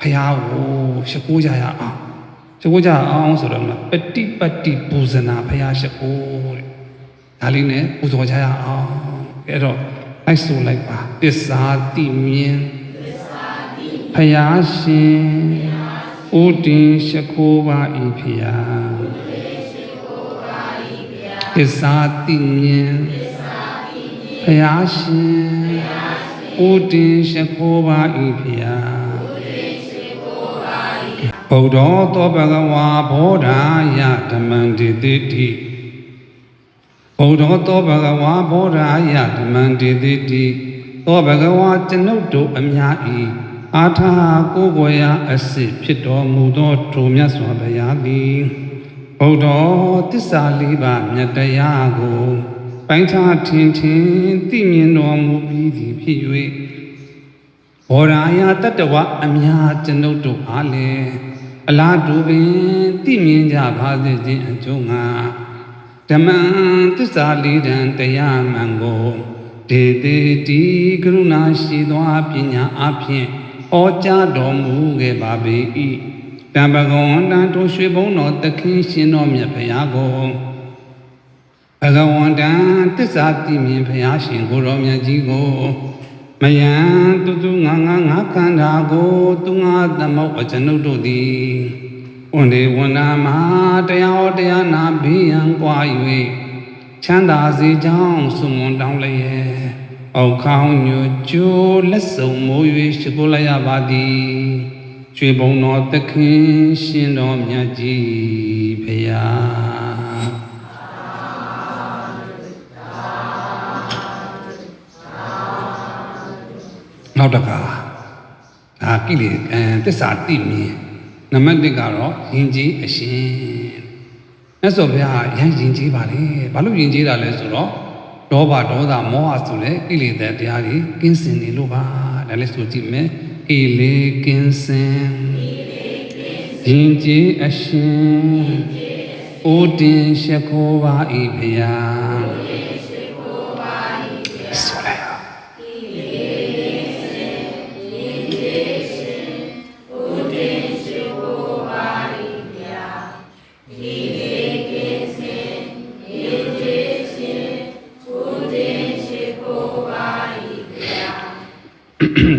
ဖះကိုရှကိုးကြရအောင်ရှကိုးကြအောင်ဆိုတော့ပฏิပတ္တိပူဇနာဖះရှကိုးတဲ့ဒါလေးနဲ့ပူဇော်ကြရအောင်အဲ့တော့လိုက်ဆိုလိုက်ပါတစ္ဆာတိမြင်ဖះရှင်ဥတင်ရှကိုးပါဤဖះတစ္ဆာတိမြင်ဖះရှင်ဥတင်ရှကိုးပါဤဖះ ဗုဒ္ဓောသောဘဂဝါဘောဓာယဓမ္မံတိတိတိဗုဒ္ဓောသောဘဂဝါဘောဓာယဓမ္မံတိတိတိသောဘဂဝါကျွန်ုပ်တို့အများဤအာထာကိုယ်ကိုယ်ရာအစစ်ဖြစ်တော်မူသောထိုမြတ်စွာဘုရားသည်ဗုဒ္ဓောတစ္ဆာလေးပါးမြတ်တရားကိုပိုင်းခြားထင်ထင်သိမြင်တော်မူပြီးသည်ဖြစ်၍ဘောရာယတတ္တဝအများကျွန်ုပ်တို့အားလည်း အလားတူပင်သိမြင်ကြပါစေခြင်းအကျိုးငါဓမ္မံသစ္စာလေးတန်တရားမှန်ကိုဒေတိတိကရုဏာရှိသောပညာအဖြင့်ဩကြားတော်မူခဲ့ပါပေ၏တံပကဝန္တံတို့ရွှေဘုံတော်သခင်ရှင်တော်မြတ်ဖရာကိုဘဂဝန္တံတစ္ဆာတိမြင်ဖရာရှင်ကိုရောမြတ်ကြီးကို မယံတူတူငါငါငါခန္ဓာကိုသူငါသမုတ်အကျွန်ုပ်တို့သည်ဝန်ဒီဝန္နာမှာတရားဟောတရားနာဘေးရန်ကွာ၍ချမ်းသာစေကြောင်းဆုမွန်တောင်းလျက်အောက်ခေါင်းညွကျိုးလက်စုံမိုး၍ရှိခိုးလိုက်ရပါသည်ကျွေဘုံတော်သခင်ရှင်တော်မြတ်ကြီးဖရာ နောက်တကဒါကိလေအဲသစ္စာတိမြင်နံပါတ်1ကတော့ယဉ်ကျေးအရှင်မြတ်စွာဘုရားရန်ယဉ်ကျေးပါလေဘာလို့ယဉ်ကျေးတာလဲဆိုတော့ဒေါဘဒေါသမောဟဆိုတဲ့ကိလေသာတရားတွေကင်းစင်နေလို့ပါဒါလည်းဆိုကြည့်မယ်ကိလေကင်းစင်ယဉ်ကျေးအရှင်အိုတင်ရှခိုးပါဤဘုရား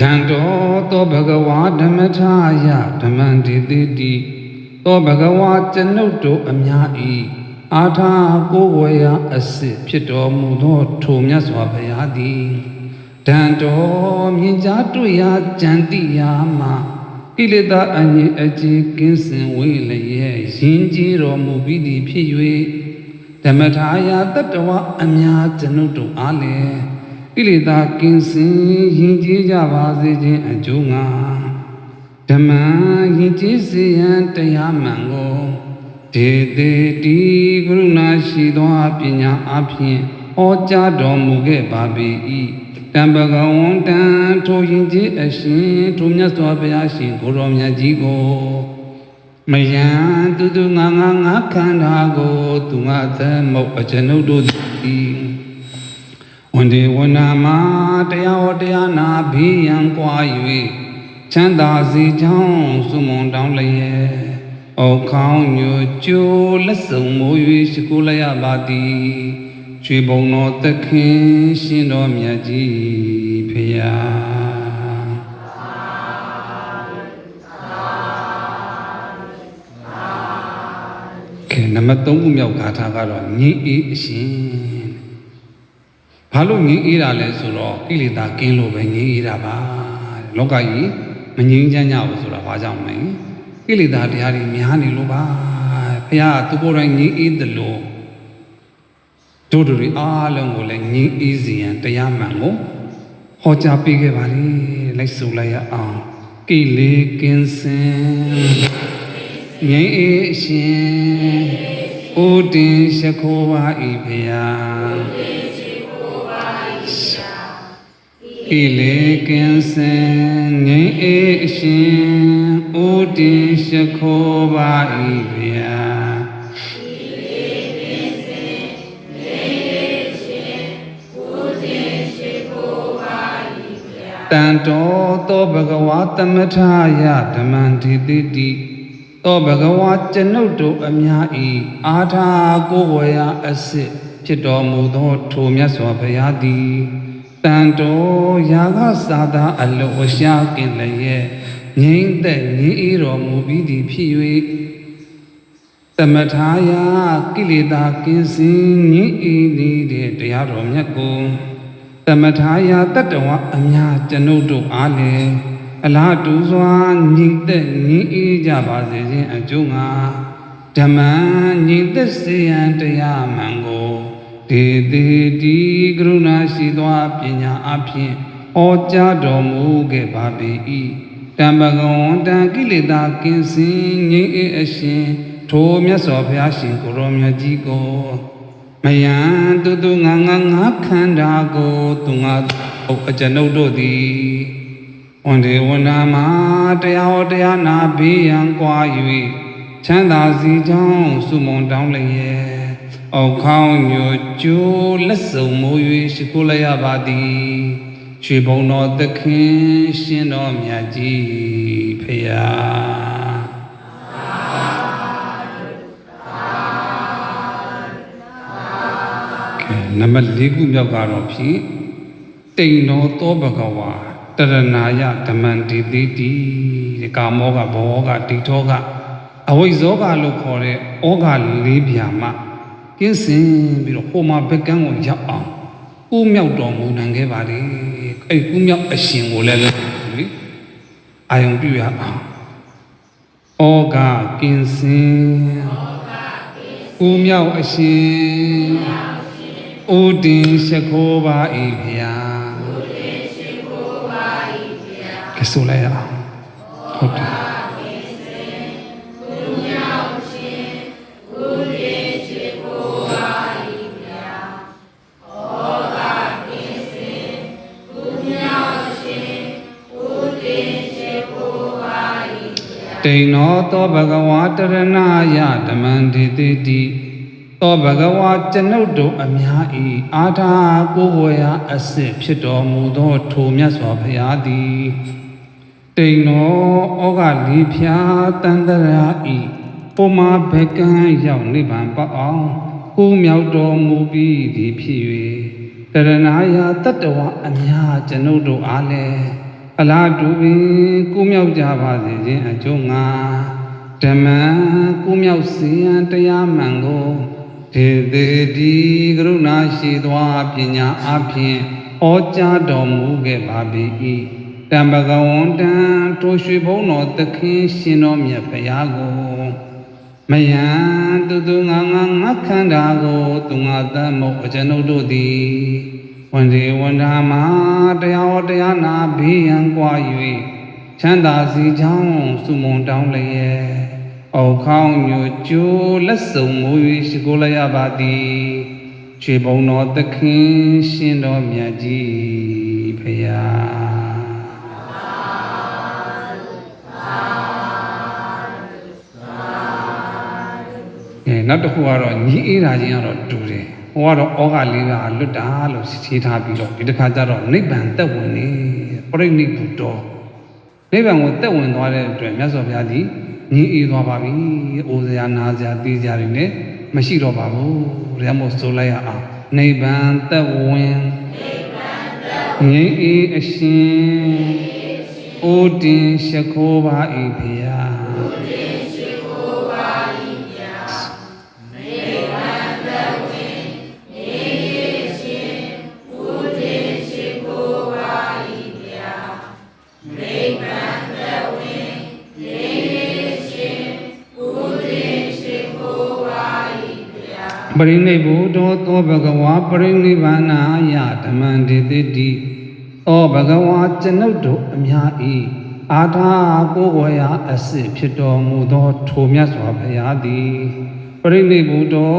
ဒံတော်သောဘဂဝါဓမ္မထာယဓမ္မံတိတိတိသောဘဂဝါကျွန်ုပ်တို့အများဤအာထာကိုယ်ဝေယအစစ်ဖြစ်တော်မူသောထိုမြတ်စွာဘုရားသည်ဒံတော်မြင်ကြားတွေ့ရာကြံတိယာမှာကိလေသာအငြိအကျေကင်းစင်ဝေးလျက်ယဉ်ကျေးတော်မူပြီးသည်ဖြစ်၍ဓမ္မထာယတတ္တဝအများကျွန်ုပ်တို့အားလည်း ဣလေသာကင်းစင်ယဉ်ကျေးကြပါစေခြင်းအကျိုးငါဓမ္မယဉ်ကျေးစေရန်တရားမှန်ကိုဒေတေတိကရုဏာရှိသောပညာအဖြင့်ဩကြားတော်မူခဲ့ပါပေ၏တံပကဝန္တံထိုယဉ်ကျေးအရှင်ထိုမြတ်စွာဘုရားရှင်ကိုရောမြတ်ကြီးကိုမယံတူတူငါငါငါခန္ဓာကို သူငါသမုတ်အကျွန်ုပ်တို့သည် ဝန်ဒီဝနာမှာတရားဟောတရားနာဘေးရန်ကွာ၍ချမ်းသာစေကြောင်းစုမွန်တောင်းလျက်အောက်ခေါင်းညိုကျိုးလက်စုံမိုး၍ရှိခိုးလိုက်ရပါသည်ရွှေဘုံတော်သခင်ရှင်တော်မြတ်ကြီးဖရာကဲနံပါတ်3ခုမြောက်ဂါထာကတော့ငြိအေးအရှင် ဘာလို့ငြင်းအေးတာလဲဆိုတော့ကိလေသာကင်းလို့ပဲငြင်းအေးတာပါတဲ့လောကကြီးမငြင်းချမ်းကြဘူးဆိုတာဘာကြောင့်လဲကိလေသာတရားတွေများနေလို့ပါဘုရားကသူကိုယ်တိုင်ငြင်းအေးတယ်လို့တို့တို့တွေအားလုံးကိုလည်းငြင်းအေးစေရန်တရားမှန်ကိုဟောကြားပေးခဲ့ပါလေလိုက်ဆိုလိုက်ရအောင်ကိလေကင်းစင်ငြိမ်းအေးအရှင်ဥတင်ရှခိုးပါဤဘု ဣလေကင်းစင်ငိမ့်အေးအရှင်ဥတင်ရှခိုးပါ၏ဗျာတန်တော်သောဘဂဝါသမထာယဓမ္မံဒီတိတိသောဘဂဝါကျွန်ုပ်တို့အများဤအာထာကိုဝေယအစစ်ဖြစ်တော်မူသောထိုမြတ်စွာဘုရားသည် တန်တော်ယာကသာသာအလိုဝရှာကင်လည်းရဲ့ငြိမ့်သက်ငြိဤတော်မူပြီးသည်ဖြစ်၍သမထာယကိလေသာကင်းစင်ငြိဤနေတဲ့တရားတော်မြတ်ကိုသမထာယတတ္တဝအများကျွန်ုပ်တို့အားလည်းအလားတူစွာညိသက်ငြိဤကြပါစေခြင်းအကျိုးငါဓမ္မညိသက်စေယံတရားမှန်ကို ဒေတိတိကရုဏာရှိသောပညာအဖြင့်ဩကြားတော်မူခဲ့ပါပေ၏တံပကဝန္တံကိလေသာကင်းစင်ငြိဤအရှင်ထိုမြတ်စွာဘုရားရှင်ကိုရောမြတ်ကြီးကိုမယံတူတူငါငါငါခန္ဓာကိုသူငါဟုတ်အကျွန်ုပ်တို့သည်ဝန်ဒီဝန္နာမှာတရားဟောတရားနာဘေးရန်ကွာ၍ချမ်းသာစီကြောင်းစုမုံတောင်းလျက် အောက်ခေါင်းညိုကျိုးလက်စုံမိုး၍ရှိခိုးလိုက်ရပါသည်ရွှေဘုံတော်သခင်ရှင်တော်မြတ်ကြီးဖရာကဲနံပါတ်၄ခုမြောက်ကတော့ဖြင့်တိန်တော်သောဘဂဝါတရဏာယဓမ္မံဒီတိတိတဲ့ကာမောကဘောကတိထောကအဝိဇ္ဇောကလို့ခေါ်တဲ့ဩဃလေးပြာမ ကင်းစင်ပြီးတော့ဟိုမှာဘက်ကန်းကိုရောက်အောင်ကူးမြောက်တော်မူနိုင်ခဲ့ပါလေအဲ့ကူးမြောက်အရှင်ကိုလည်းလေအာယုံပြုရအောင်ဩဃကင်းစင်ကူးမြောက်အရှင်ဥဒင်ရှိခိုးပါ၏ဖျာဥဒင်ရှိခိုးပါ၏ဖျာကဲဆိုလိုက်ရအောင်ဟုတ်တယ် တိန်နောသောဘဂဝါတရဏာယဓမ္မံဒေတိတိသောဘဂဝါကျွန်ုပ်တို့အများဤအာထာကိုဝေယအစစ်ဖြစ်တော်မူသောထိုမြတ်စွာဘုရားသည်တိန်နောဩဃလေးဖြာတန္တရာဤပုံမာဘကံရောက်နိဗ္ဗာန်ပေါအောင်ကိုမြောက်တော်မူပြီးသည်ဖြစ်၍တရဏာယတတ္တဝအများကျွန်ုပ်တို့အားလည်း အလားတူပင်ကိုမြောက်ကြပါစေခြင်းအကျိုးငါဓမ္မကိုမြောက်စေရန်တရားမှန်ကိုဒေသေတိကရုဏာရှိသောပညာအဖြင့်ဩကြားတော်မူခဲ့ပါ၏တံပကဝန္တံထိုရွှေဘုံတော်သခင်ရှင်တော်မြတ်ဘုရားကိုမယံတူတူငါငါငါခန္ဓာကိုသူငါတတ်မုတ်အကျွန်ုပ်တို့သည် ဝန်ဒီဝန်ဓာမှာတရားဟောတရားနာဘေးရန်ကွာ၍ချမ်းသာစီချောင်းစုမုံတောင်းလျက်အောက်ခေါင်းညိုကျိုးလက်စုံမိုး၍ရှိခိုးလိုက်ရပါသည်ခြေဘုံတော်သခင်ရှင်တော်မြတ်ကြီးဖရာအဲနောက်တစ်ခုကတော့ညီအေးတာချင်းကတော့တူတယ် ဟိုကတော့ဩဃလေးကလွတ်တာလို့ရှင်းထားပြီးတော့ဒီတစ်ခါကျတော့နိဗ္ဗာန်တက်ဝင်နေပြိဋိနိဗ္ဗူတောနိဗ္ဗာန်ကိုတက်ဝင်သွားတဲ့အတွက်မြတ်စွာဘုရားကြီးညီအေးသွားပါပြီ။အိုစရာနာစရာသိစရာတွေလည်းမရှိတော့ပါဘူး။ဒါမှမဟုတ်ဆိုလိုက်ရအောင်နိဗ္ဗာန်တက်ဝင်နိဗ္ဗာန်တက်ဝင်ငြိမ်းအေးအရှင်အိုတင်ရှိခိုးပါ၏ဖေယ ပရိနိဗ္ဗုတောသောဘဂဝါပရိနိဗ္ဗာနာယဓမ္မံဒေတိတိဩဘဂဝါကျွန်ုပ်တို့အများဤအာထာကိုဝေယအစစ်ဖြစ်တော်မူသောထိုမြတ်စွာဘုရားသည်ပရိနိဗ္ဗုတော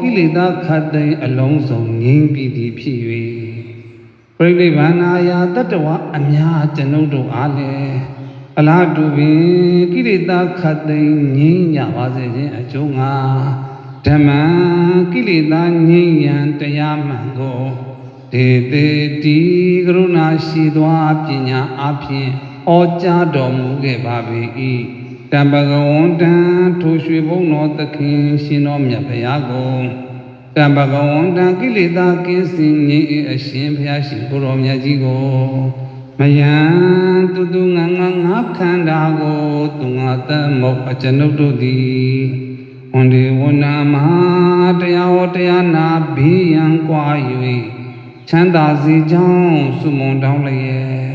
ကိလေသာခတ်သိမ်းအလုံးစုံငြိမ်းပြီးသည်ဖြစ်၍ပရိနိဗ္ဗာနာယတတ္တဝအများကျွန်ုပ်တို့အားလည်းအလားတူပင်ကိလေသာခတ်သိမ်းငြိမ်းကြပါစေခြင်းအကျိုးငါ ဓမ္မကိလေသာငြိမ်းရန်တရားမှန်ကိုဒေတိတိကရုဏာရှိသောပညာအဖြင့်ဩကြားတော်မူခဲ့ပါ၏တံပကဝန္တံထိုရွှေဘုံတော်သခင်ရှင်တော်မြတ်ဖရာကိုတံပကဝန္တံကိလေသာကင်းစင်ငြိမ်းအရှင်ဖရာရှင်ကိုရောမြတ်ကြီးကိုမယံတူတူငငငါခန္ဓာကိုသူငါတမုတ်အကျွန်ုပ်တို့သည် ဝန္ဒီဝဏမဟာတရားဟောတရားနာဘေးရန်ကွာ၍ချမ်းသာစေကြောင်းစုမုံတောင်းလျက်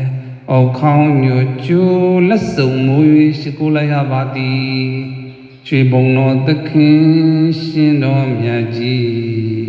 အောက်ခေါင်းညိုကျိုးလက်စုံမိုး၍ရှိခိုးလိုက်ရပါသည်ရွှေဘုံတော်သခင်ရှင်တော်မြတ်ကြီး